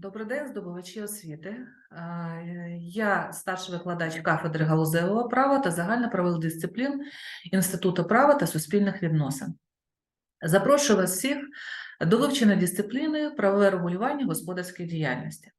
Добрий день, здобувачі освіти. Я старший викладач кафедри галузевого права та загальноправових дисциплін Інституту права та суспільних відносин. Запрошую вас всіх до вивчення дисципліни правове регулювання господарської діяльності.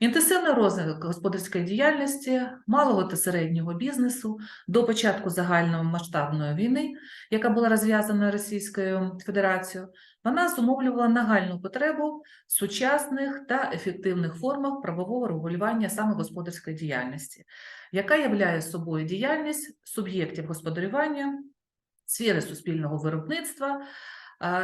Інтенсивний розвиток господарської діяльності малого та середнього бізнесу до початку загальномасштабної війни, яка була розв'язана Російською Федерацією, вона зумовлювала нагальну потребу в сучасних та ефективних формах правового регулювання саме господарської діяльності, яка являє собою діяльність суб'єктів господарювання, сфери суспільного виробництва,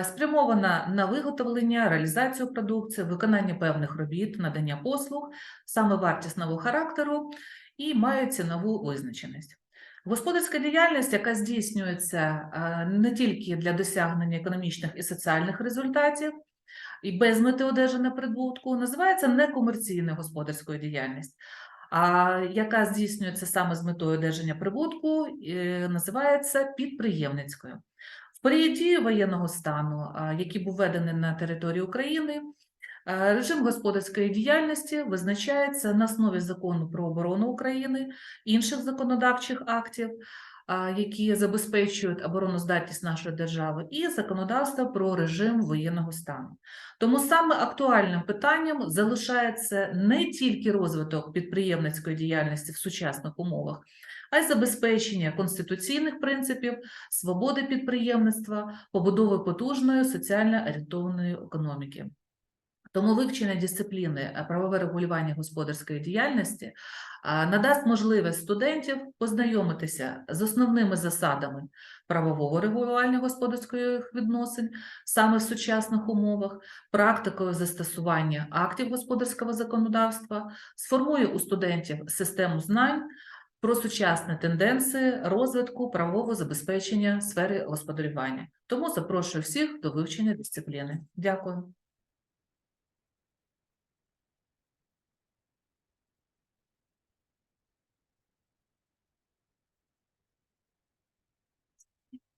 спрямована на виготовлення, реалізацію продукції, виконання певних робіт, надання послуг, саме вартісного характеру і має цінову визначеність. Господарська діяльність, яка здійснюється не тільки для досягнення економічних і соціальних результатів, і без мети одержання прибутку, називається некомерційною господарською діяльністю, а яка здійснюється саме з метою одержання прибутку, е, називається підприємницькою. Період дії воєнного стану, який був введений на території України, режим господарської діяльності визначається на основі закону про оборону України, інших законодавчих актів, які забезпечують обороноздатність нашої держави, і законодавства про режим воєнного стану. Тому саме актуальним питанням залишається не тільки розвиток підприємницької діяльності в сучасних умовах, а й забезпечення конституційних принципів, свободи підприємництва, побудови потужної соціально орієнтованої економіки. Тому вивчення дисципліни е, правове регулювання господарської діяльності надасть можливість студентів познайомитися з основними засадами правового регулювання господарських відносин саме в сучасних умовах, практикою застосування актів господарського законодавства, сформує у студентів систему знань про сучасні тенденції розвитку правового забезпечення в сфері господарювання. Тому запрошую всіх до вивчення дисципліни. Дякую.